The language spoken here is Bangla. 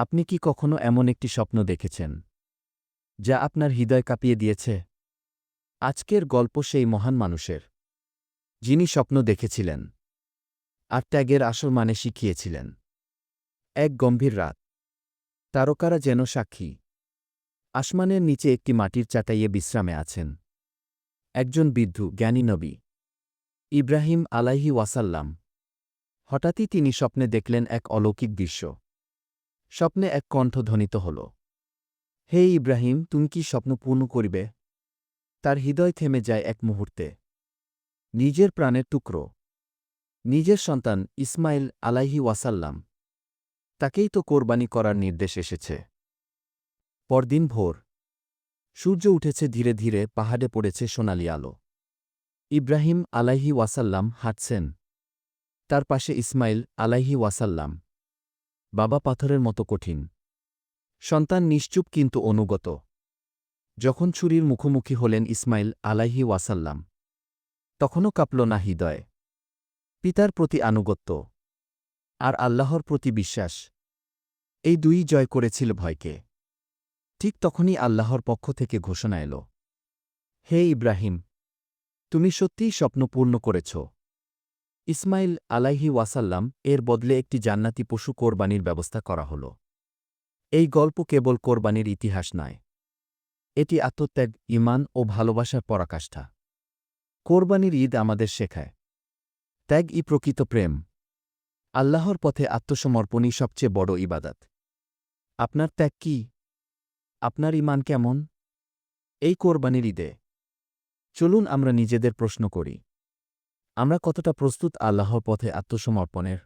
আপনি কি কখনো এমন একটি স্বপ্ন দেখেছেন? যা আপনার হৃদয় কাঁপিয়ে দিয়েছে? আজকের গল্প সেই মহান মানুষের। যিনি স্বপ্ন দেখেছিলেন। আর ত্যাগের আসল মানে শিখিয়েছিলেন। এক গম্ভীর রাত। তারকারা যেন সাক্ষী। আসমানের নিচে একটি মাটির চাটাইয়ে বিশ্রামে আছেন। একজন বিদ্ধু, জ্ঞানী নবী। ইব্রাহিম আলাইহি ওয়াসাল্লাম। হঠাৎই তিনি স্বপ্নে দেখলেন এক অলৌকিক দৃশ্য। স্বপ্নে এক কণ্ঠ ধ্বনিত হল। হে ইব্রাহিম, তুমি কি স্বপ্ন পূর্ণ করিবে? তার হৃদয় থেমে যায় এক মুহূর্তে। নিজের প্রাণের টুকরো। নিজের সন্তান ইসমাইল আলাইহি ওয়াসাল্লাম। তাকেই তো কোরবানি করার নির্দেশ এসেছে। পরদিন ভোর। সূর্য উঠেছে ধীরে ধীরে, পাহাড়ে পড়েছে সোনালি আলো। ইব্রাহিম আলাইহি ওয়াসাল্লাম হাঁটছেন। তার পাশে ইসমাইল আলাইহি ওয়াসাল্লাম। বাবা পাথরের মতো কঠিন। সন্তান নিশ্চুপ কিন্তু অনুগত। যখন ছুরির মুখোমুখি হলেন ইসমাইল আলাইহি ওয়াসাল্লাম, তখনও কাঁপল না হৃদয়। পিতার প্রতি আনুগত্য আর আল্লাহর প্রতি বিশ্বাস, এই দুই জয় করেছিল ভয়কে। ঠিক তখনই আল্লাহর পক্ষ থেকে ঘোষণা এল, হে ইব্রাহিম, তুমি সত্যিই স্বপ্ন পূর্ণ করেছ। ইসমাইল আলাইহি ওয়াসাল্লাম এর বদলে একটি জান্নাতি পশু কোরবানির ব্যবস্থা করা হল। এই গল্প কেবল কোরবানির ইতিহাস নয়। এটি আত্মত্যাগ ইমান ও ভালোবাসার পরাকাষ্ঠা। কোরবানির ঈদ আমাদের শেখায়। ত্যাগ ই প্রকৃত প্রেম। আল্লাহর পথে আত্মসমর্পণই সবচেয়ে বড় ইবাদত। আপনার ত্যাগ কি? আপনার ইমান কেমন? এই কোরবানির ঈদে। চলুন আমরা নিজেদের প্রশ্ন করি। আমরা কতটা প্রস্তুত আল্লাহর পথে আত্মসমর্পণের?